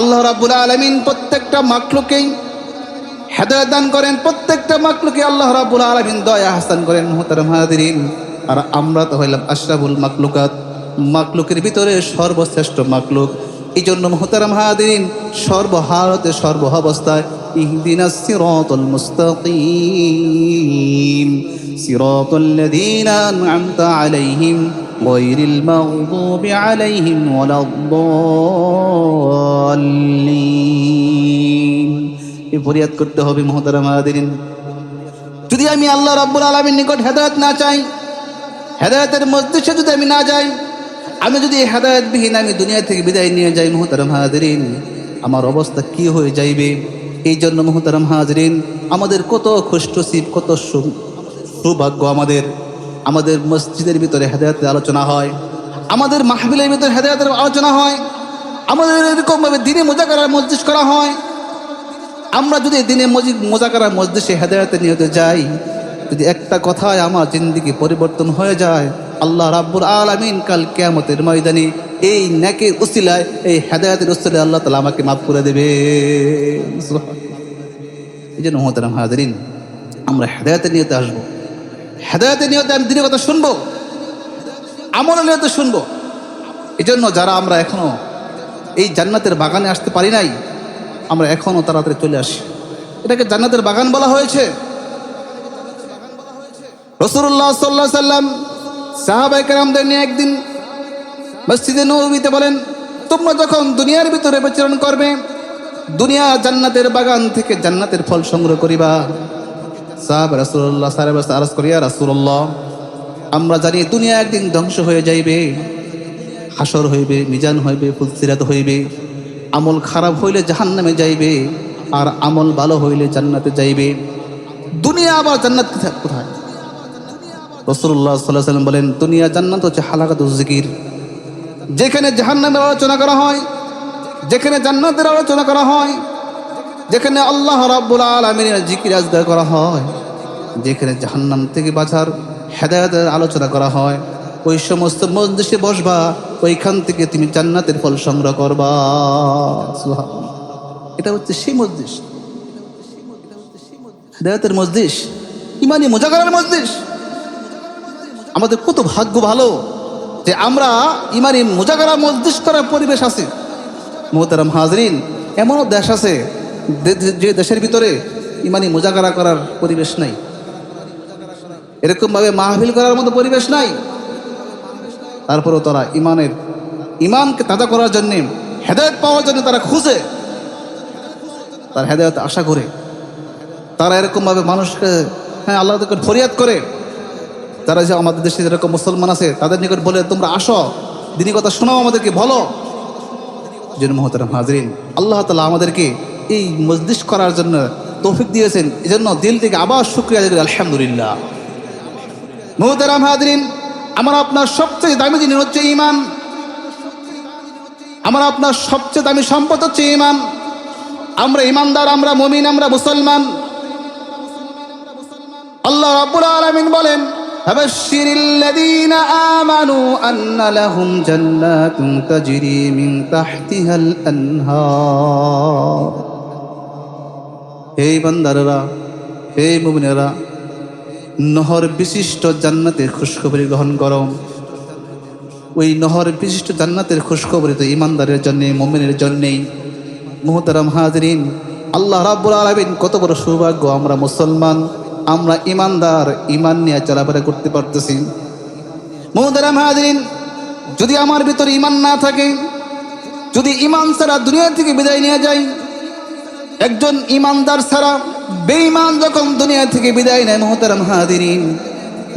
আল্লাহ রাব্বুল আলমিন প্রত্যেকটা মাকলুকেই হেদায়ত দান করেন, প্রত্যেকটা মাকলুকে আল্লাহ রাব্বুল আলমিন দয়া হাসান করেন, মুহতারাম হাদিরিন আর আমরা তো হইলাম আশরাফুল মাকলুকাত মাকলুকের ভিতরে সর্বশ্রেষ্ঠ মাকলুক এই জন্য মোহতারাম হাদিরিন সর্বহারতে সর্ব অবস্থায় ইহদিনাস সিরাতাল মুস্তাকিম। সিরাতাল লাযীনা আলাইহিম গায়রিল মাগদুবি আলাইহিম ওয়ালাদ-দাল্লিন। এই ফরিয়াদ করতে হবে মোহতারাম হাদিরিন যদি আমি আল্লাহ রাব্বুল আলামিন নিকট হেদায়েত না চাই, হেদায়েতের মজলিসে যদি আমি না যাই, আমি যদি হেদায়তবিহীন আমি দুনিয়া থেকে বিদায় নিয়ে যাই মোহতারাম হাজরিন, আমার অবস্থা কি হয়ে যাইবে? এই জন্য মোহতারাম হাজরিন, আমাদের কত খুষ্টসিব কত সৌভাগ্য আমাদের আমাদের মসজিদের ভিতরে হেদায়তের আলোচনা হয়, আমাদের মাহবিলের ভিতরে হেদায়তের আলোচনা হয়, আমাদের এরকমভাবে দিনে মোজা করার মসজিদ করা হয়। আমরা যদি দিনে মজিদ মোজাকারা মসজিদে হেদায়তে নিয়তে যাই, যদি একটা কথায় আমার জিন্দিগি পরিবর্তন হয়ে যায়, আল্লাহ রাব্বুল আলামিন কাল কেয়ামতের ময়দানে এই নেকের উসিলায়, এই হেদায়তের উসিলায় আল্লাহ তালা আমাকে মাফ করে দেবে। এই জন্য মোহতারাম হাজারিন, আমরা হেদায়তের নিয়তে আসব। হেদায়তের নিয়তে আমি দিনের কথা শুনব, আমলের নিয়তে শুনব। এই জন্য যারা আমরা এখনও এই জান্নাতের বাগানে আসতে পারি নাই, আমরা এখনও তাড়াতাড়ি চলে আসি। এটাকে জান্নাতের বাগান বলা হয়েছে। রসুল্লাহ সাল্লাহ সাল্লাম সাহাবাই কেরামদের নিয়ে একদিন মসজিদে নবীতে বলেন, তোমরা যখন দুনিয়ার ভিতরে বিচরণ করবে, দুনিয়া জান্নাতের বাগান থেকে জান্নাতের ফল সংগ্রহ করিবা। সাহাব রাসুল্লাহ সাহেব আরজ করিয়া রাসুল্লাহ আমরা জানি দুনিয়া একদিন ধ্বংস হয়ে যাইবে, হাসর হইবে, মিজান হইবে, ফুলসিরাত হইবে, আমল খারাপ হইলে জাহান্নামে যাইবে, আর আমল ভালো হইলে জান্নাতে যাইবে। দুনিয়া আবার জান্নাত কোথায়- কোথায় রসুল্লাহ সাল্লাহ সাল্লাম বলেন, দুনিয়া জান্নাত হচ্ছে হালাকাত জিকির। যেখানে জাহান্নামের আলোচনা করা হয়, যেখানে জান্নাতের আলোচনা করা হয় যেখানে আল্লাহ রাব্বুল আলমিনের জিকির আজগার করা হয়, যেখানে জাহান্নাম থেকে বাঁচার হেদায়তের আলোচনা করা হয়, ওই সমস্ত মসজিদে বসবা, ওইখান থেকে তুমি জান্নাতের ফল সংগ্রহ করবা। এটা হচ্ছে সেই মসজিদ হেদায়তের মসজিদ ইমানি মোজাগারের মসজিদ আমাদের কত ভাগ্য ভালো যে আমরা ইমানি মোজাগারা মসজিদ করার পরিবেশ আছে। মোহতারাম হাজরিন, এমনও দেশ আছে যে দেশের ভিতরে ইমানি মোজাগারা করার পরিবেশ নাই, এরকমভাবে মাহফিল করার মতো পরিবেশ নাই, তারপরেও তারা ইমানের, ইমানকে তাজা করার জন্যে, হেদায়ত পাওয়ার জন্য তারা খুঁজে, তার হেদায়ত আশা করে, তারা এরকমভাবে মানুষকে হ্যাঁ আল্লাহ নিকট ফরিয়াদ করে, তারা যে আমাদের দেশে যেরকম মুসলমান আছে, তাদের নিকট বলে, তোমরা আসো, দিনী কথা শোনাও আমাদেরকে, বলো। জন্য মহতারাম হাজরিন, আল্লাহ তালা আমাদেরকে এই মসজিদ করার জন্য তৌফিক দিয়েছেন এই জন্য দিল থেকে আবার শুক্রিয়া আদায় করি আলহামদুলিল্লাহ মহতারাম হাজরিন আমার আপনার সবচেয়ে দামি জিনিস হচ্ছে ইমান আমার আপনার সবচেয়ে দামি সম্পদ হচ্ছে ইমান আমরা ইমানদার আমরা মমিন আমরা মুসলমান আল্লাহ রাব্বুল আলামিন বলেন أبشر الذين آمنوا أن لهم جنات تجري من تحتها الأنهار হে বান্দারেরা, হে মুমিনেরা, নহর বিশিষ্ট জান্নাতের খুশখবরি গ্রহণ করো। ওই নহর বিশিষ্ট জান্নাতের খুশখবরি তো ইমানদারের জন্যে, মুমিনের জন্যেই। মুহতারাম হাজরিন, আল্লাহ রাব্বুল আলামিন কত বড় সৌভাগ্য, আমরা মুসলমান, আমরা ইমানদার, ইমান নিয়ে চলাফেরা করতে পারতেছি। মুহতারাম হাজরিন, যদি আমার ভিতরে ইমান না থাকে, যদি ইমান ছাড়া দুনিয়া থেকে বিদায় নিয়ে যাই একজন ইমানদার ছাড়া বেঈমান যখন দুনিয়া থেকে বিদায় নেয়, মোহতারাম হাদিরিন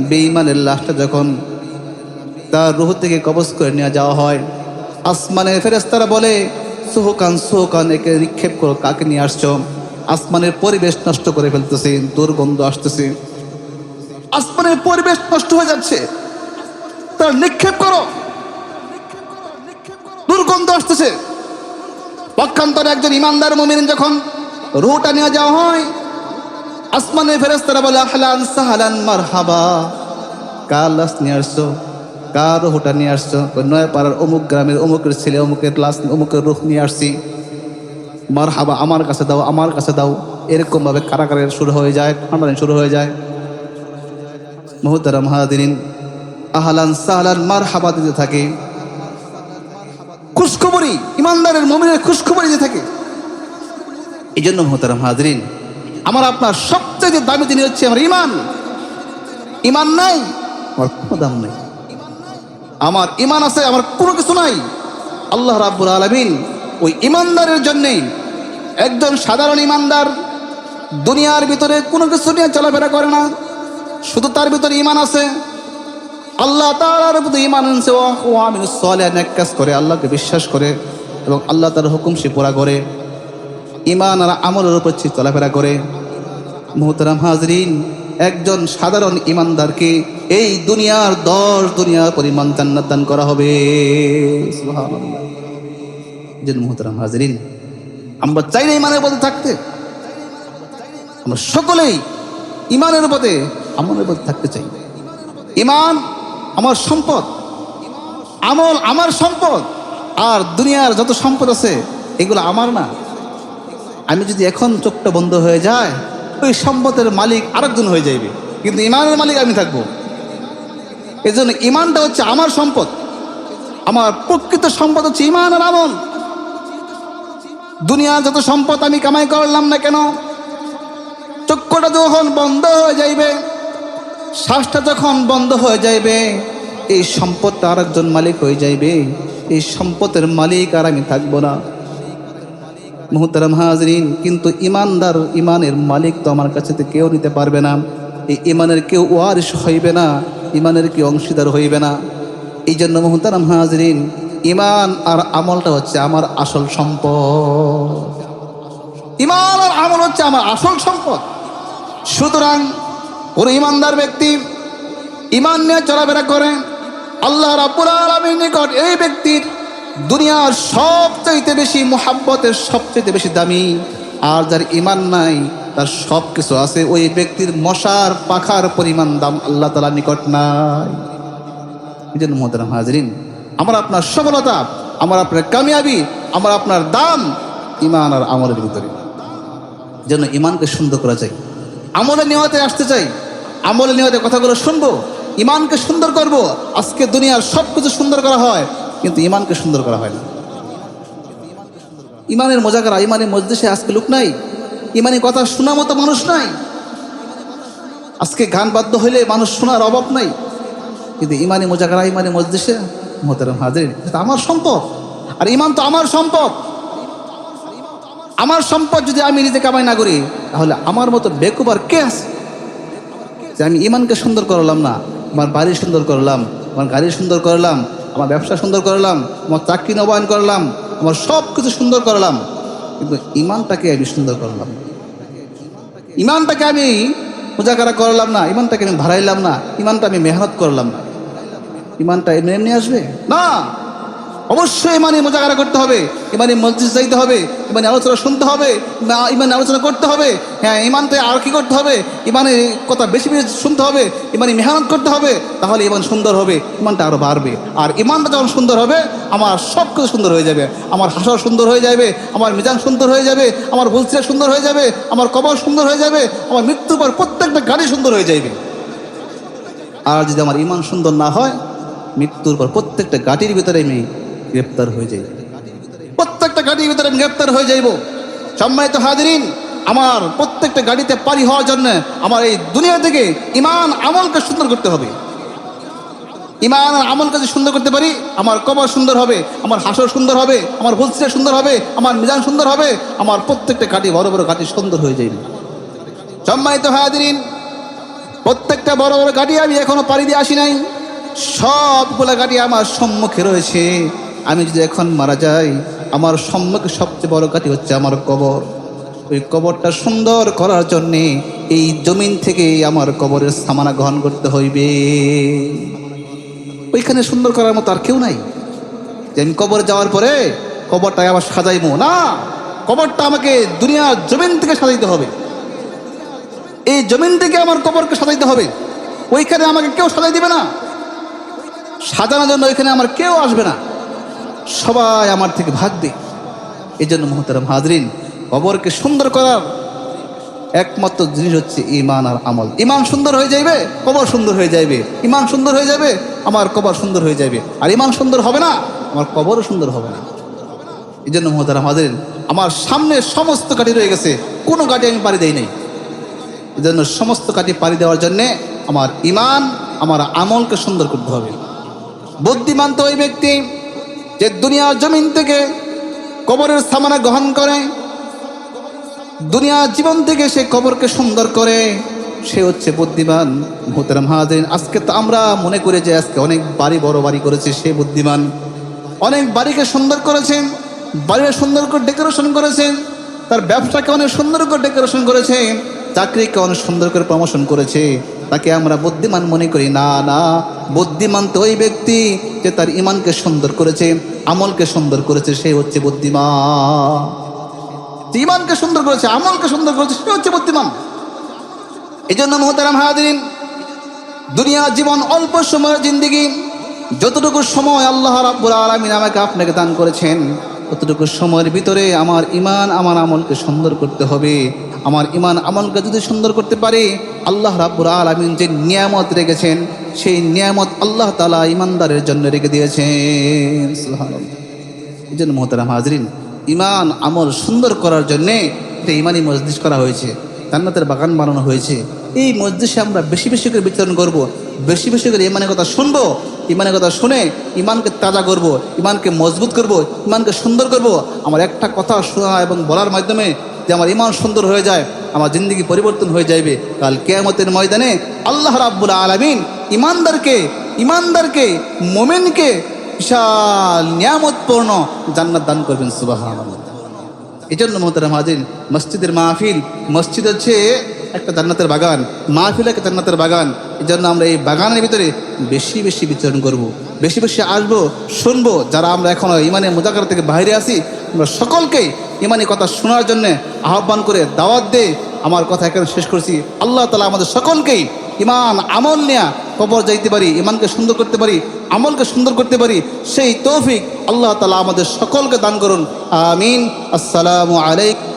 বেঈমানের লাশটা যখন তার রুহ থেকে কবজ করে নিয়ে যাওয়া হয়, আসমানের ফেরেস্তারা বলে, সোহকান সোহকান, একে নিক্ষেপ করো, কাকে নিয়ে আসছো? আসমানের পরিবেশ নষ্ট করে ফেলতেছে, দুর্গন্ধ আসতেছে। আসমানের পরিবেশ নষ্ট হয়ে যাচ্ছে। তার নিক্ষেপ করো। দুর্গন্ধ আসতেছে। পক্ষান্তরে একজন ইমানদার মুমিন যখন রুহটা নিয়ে যাওয়া হয়। আসমানের ফেরেস্তারা বলে, আহলান সাহালান মারহাবা। কার লাশ নিয়ে আসছো? কার রুহটা নিয়ে আসছো? ওই নয় পাড়ার অমুক গ্রামের অমুকের ছেলে, অমুকের লাশ, অমুকের রুহ নিয়ে আসছি। মার হাবা আমার কাছে দাও, আমার কাছে দাও। এরকমভাবে কারাকারের শুরু হয়ে যায় ঠান্ডা শুরু হয়ে যায়। মোহতারাম হাদিন আহলান সাহলান মার হাবা দিতে থাকে। খুশখবরি, ইমানদারের মমিনের খুশখবরি দিতে থাকে। এই জন্য মোহতারাম হাজরিন, আমার আপনার সবচেয়ে দামি জিনিস হচ্ছে আমার ইমান। ইমান নাই, আমার কোনো দাম নাই। আমার ইমান আছে, আমার কোনো কিছু নাই। আল্লাহ রাব্বুল আলমিন ওই ইমানদারের জন্যেই একজন সাধারণ ইমানদার দুনিয়ার ভিতরে কোনো কিছু নিয়ে চলাফেরা করে না। শুধু তার ভিতরে ইমান আছে। আল্লাহ তার ইমান আনছে ও আমিন সলে এক কাজ করে, আল্লাহকে বিশ্বাস করে এবং আল্লাহ তার হুকুম সে পুরা করে। ইমান আর আমলের উপর চলাফেরা করে। মোহতারাম হাজরিন, একজন সাধারণ ইমানদারকে এই দুনিয়ার দশ দুনিয়ার পরিমাণ জান্নাত দান করা হবে। মোহতারাম হাজরিন, আমরা চাই না ইমানের পথে থাকতে। আমরা সকলেই ইমানের পথে, আমলের পথে থাকতে চাই। ইমান আমার সম্পদ, আমল আমার সম্পদ, আর দুনিয়ার যত সম্পদ আছে, এগুলো আমার না। আমি যদি এখন চোখটা বন্ধ হয়ে যায়, ওই সম্পদের মালিক আরেকজন হয়ে যাইবে। কিন্তু ইমানের মালিক আমি থাকব। এই জন্য ইমানটা হচ্ছে আমার সম্পদ। আমার প্রকৃত সম্পদ হচ্ছে ইমান আর আমল। দুনিয়ার যত সম্পদ আমি কামাই করলাম না কেন, চক্ষুটা যখন বন্ধ হয়ে যাইবে, শ্বাসটা যখন বন্ধ হয়ে যাইবে, এই সম্পদটা আরেকজন মালিক হয়ে যাইবে। এই সম্পদের মালিক আর আমি থাকব না। মুহতারাম হাজরিন, কিন্তু ইমানদার ইমানের মালিক তো আমার কাছে তো কেউ নিতে পারবে না। এই ইমানের কেউ ওয়ারিস হইবে না, ইমানের কেউ অংশীদার হইবে না। এই জন্য মুহতারাম হাজরিন, ইমান আর আমলটা হচ্ছে আমার আসল সম্পদ। ইমান আর আমল হচ্ছে আমার আসল সম্পদ। সুতরাং কোন ইমানদার ব্যক্তি ইমান নিয়ে চলাফেরা করেন আল্লাহ রাব্বুল আলামিন নিকট এই ব্যক্তির দুনিয়ার সবচাইতে বেশি মোহাব্বতের সবচাইতে বেশি দামি। আর যার ইমান নাই, তার সব কিছু আছে। ওই ব্যক্তির মশার পাখার পরিমাণ দাম আল্লাহ তালা নিকট নাই। এই জন্য মোহতারাম হাজরিন, আমার আপনার সফলতা, আমার আপনার কামিয়াবি, আমার আপনার দাম ইমান আর আমলের ভিতরে। যেন ইমানকে সুন্দর করা চাই আমলের নিয়তে আসতে চাই। আমলের নিয়তে কথাগুলো শুনব। ইমানকে সুন্দর করব। আজকে দুনিয়ার সব কিছু সুন্দর করা হয়। কিন্তু ইমানকে সুন্দর করা হয় না। ইমানের মজা করা ইমানের মজদেশে আজকে লোক নাই ইমানি কথা শোনা মতো মানুষ নাই। আজকে গান বাদ্য হইলে মানুষ শোনার অভাব নাই। কিন্তু ইমানি মজা করা ইমানি মজদেশে মোহতারাম হাজির এটা আমার সম্পদ। আর ইমান তো আমার সম্পদ। আমার সম্পদ যদি আমি নিজে কামাই না করি, তাহলে আমার মতো বেকুবার কে আছে? যে আমি ইমানকে সুন্দর করলাম না, আমার বাড়ি সুন্দর করলাম, আমার গাড়ি সুন্দর করলাম আমার ব্যবসা সুন্দর করলাম, আমার চাকরি নবায়ন করলাম, আমার সব কিছু সুন্দর করলাম, কিন্তু ইমানটাকে আমি সুন্দর করলাম। ইমানটাকে আমি উজাগারা করলাম না, ইমানটাকে আমি ভাড়াইলাম না, ইমানটা আমি মেহনত করলাম না। ইমানটা এমনি এমনি আসবে? না! অবশ্যই ইমানে মোজাগারা করতে হবে, ইমানে মসজিদ যাইতে হবে, ইমানে আলোচনা শুনতে হবে ইমা- ইমানে আলোচনা করতে হবে হ্যাঁ ইমানতে আর কি করতে হবে, ইমানে কথা বেশি বেশি শুনতে হবে, ইমানে মেহনত করতে হবে, তাহলে ইমান সুন্দর হবে, ইমানটা আরও বাড়বে। আর ইমানটা যখন সুন্দর হবে, আমার সব কিছু সুন্দর হয়ে যাবে, আমার হাসর সুন্দর হয়ে যাবে, আমার মিজান সুন্দর হয়ে যাবে, আমার বুলসিরা সুন্দর হয়ে যাবে, আমার কবর সুন্দর হয়ে যাবে, আমার মৃত্যুর পর প্রত্যেকটা গাড়ি সুন্দর হয়ে যাবে আর যদি আমার ইমান সুন্দর না হয়, মৃত্যুর পর প্রত্যেকটা গাড়ির ভিতরে আমি গ্রেপ্তার হয়ে যাই প্রত্যেকটা গাড়ির ভিতরে গ্রেপ্তার হয়ে যাইব। সম্মানিত হাজিরিন, আমার প্রত্যেকটা গাড়িতে পারি হওয়ার জন্য আমার এই দুনিয়া থেকে ইমান আমলকে সুন্দর করতে হবে। ইমান আমল যদি সুন্দর করতে পারি, আমার কবর সুন্দর হবে, আমার হাসর সুন্দর হবে, আমার ভুলসিরা সুন্দর হবে, আমার মিজান সুন্দর হবে, আমার প্রত্যেকটা গাড়ি বড় বড় গাড়ি সুন্দর হয়ে যাইবে। সম্মানিত হাজিরিন, প্রত্যেকটা বড় বড় গাড়ি আমি এখনও পাড়ি দিয়ে আসি নাই। সবগুলা গাড়ি আমার সম্মুখে রয়েছে। আমি যদি এখন মারা যাই, আমার সম্মুখে সবচেয়ে বড় গাড়ি হচ্ছে আমার কবর। ওই কবরটা সুন্দর করার জন্যে এই জমিন থেকে আমার কবরের সামানা গ্রহণ করতে হইবে। ওইখানে সুন্দর করার মতো আর কেউ নাই। যে আমি কবর যাওয়ার পরে কবরটা আবার সাজাইবো। না, কবরটা আমাকে দুনিয়ার জমিন থেকে সাজাইতে হবে। এই জমিন থেকে আমার কবরকে সাজাইতে হবে। ওইখানে আমাকে কেউ সাজাই দিবে না। সাজানোর জন্য ওইখানে আমার কেউ আসবে না। সবাই আমার থেকে ভাগ ভাগবে এই জন্য মোহতারাম হাজরিন, কবরকে সুন্দর করার একমাত্র জিনিস হচ্ছে ইমান আর আমল। ইমান সুন্দর হয়ে যাবে কবর সুন্দর হয়ে যাবে ইমান সুন্দর হয়ে যাবে আমার কবর সুন্দর হয়ে যাবে আর ইমান সুন্দর হবে না, আমার কবরও সুন্দর হবে না। এই জন্য মোহতারাম হাজরিন, আমার সামনে সমস্ত কাঠি রয়ে গেছে, কোনো কাঠি আমি পাড়ি দেই নাই। এই জন্য সমস্ত কাটি পাড়ি দেওয়ার জন্যে আমার ইমান আমার আমলকে সুন্দর করতে হবে। বুদ্ধিমান তো ওই ব্যক্তি যে দুনিয়ার জমিন থেকে কবরের সামানা গ্রহণ করে, দুনিয়া জীবন থেকে সে কবরকে সুন্দর করে, সে হচ্ছে বুদ্ধিমান মোহতারাম হাজরিন আজকে তো আমরা মনে করি যে আজকে অনেক বাড়ি বড় বাড়ি করেছে সে বুদ্ধিমান। অনেক বাড়িকে সুন্দর করেছেন, বাড়িকে সুন্দর করে ডেকোরেশন করেছেন, তার ব্যবসাকে অনেক সুন্দর করে ডেকোরেশন করেছে চাকরিকে অনেক সুন্দর করে প্রমোশন করেছে। তাকে আমরা বুদ্ধিমান মনে করি। না না বুদ্ধিমান তো ওই ব্যক্তি যে তার ইমানকে সুন্দর করেছে, আমলকে সুন্দর করেছে, সে হচ্ছে বুদ্ধিমান। ইমানকে সুন্দর করেছে, আমলকে সুন্দর করেছে, সে হচ্ছে বুদ্ধিমান। এই জন্য মোহতারাম হাজরিন, দুনিয়া জীবন অল্প সময়ের জিন্দিগি, যতটুকু সময় আল্লাহ রাব্বুল আলামিন আমাকে আপনাকে দান করেছেন, ততটুকু সময়ের ভিতরে আমার ইমান আমার আমলকে সুন্দর করতে হবে। আমার ইমান আমলকে যদি সুন্দর করতে পারি, আল্লাহ রাব্বুল আলামিন যে নিয়ামত রেখেছেন সেই নিয়ামত আল্লাহ তালা ইমানদারের জন্য রেখে দিয়েছেন। এই জন্য মোহতারাম হাজরিন ইমান আমল সুন্দর করার জন্যে একটা ইমানই মসজিদ করা হয়েছে, জান্নাতের বাগান বানানো হয়েছে এই মসজিদে আমরা বেশি বেশি করে বিতরণ করব। বেশি বেশি করে ইমানের কথা শুনব ইমানের কথা শুনে ইমানকে তাজা করব। ইমানকে মজবুত করব। ইমানকে সুন্দর করব। আমার একটা কথা শোনা এবং বলার মাধ্যমে যে আমার ইমান সুন্দর হয়ে যায়, আমার জিন্দগি পরিবর্তন হয়ে যাবে কাল কেয়ামতের ময়দানে আল্লাহ রাব্বুল আলমিন ইমানদারকে ইমানদারকে মোমেনকে বিশাল নিয়ামতপূর্ণ জান্নাত দান করবেন সুবাহ এই জন্য মোহতারাম হাজির, মসজিদের মাহফিল, মসজিদ হচ্ছে একটা জান্নাতের বাগান, মাহফিল একটা জান্নাতের বাগান। এই জন্য আমরা এই বাগানের ভিতরে বেশি বেশি বিচরণ করব। বেশি বেশি আসব, শুনব। যারা আমরা এখনও ইমানে মোজাকার থেকে বাইরে আসি আমরা সকলকেই ইমানি কথা শোনার জন্য আহ্বান করে দাওয়াত দে আমার কথা এখানে শেষ করছি। আল্লাহ তালা আমাদের সকলকেই ইমান আমল নেয়া কবর যাইতে পারি ইমানকে সুন্দর করতে পারি, আমলকে সুন্দর করতে পারি, সেই তৌফিক আল্লাহ তালা আমাদের সকলকে দান করুন। আমিন। আসসালামু আলাইকুম।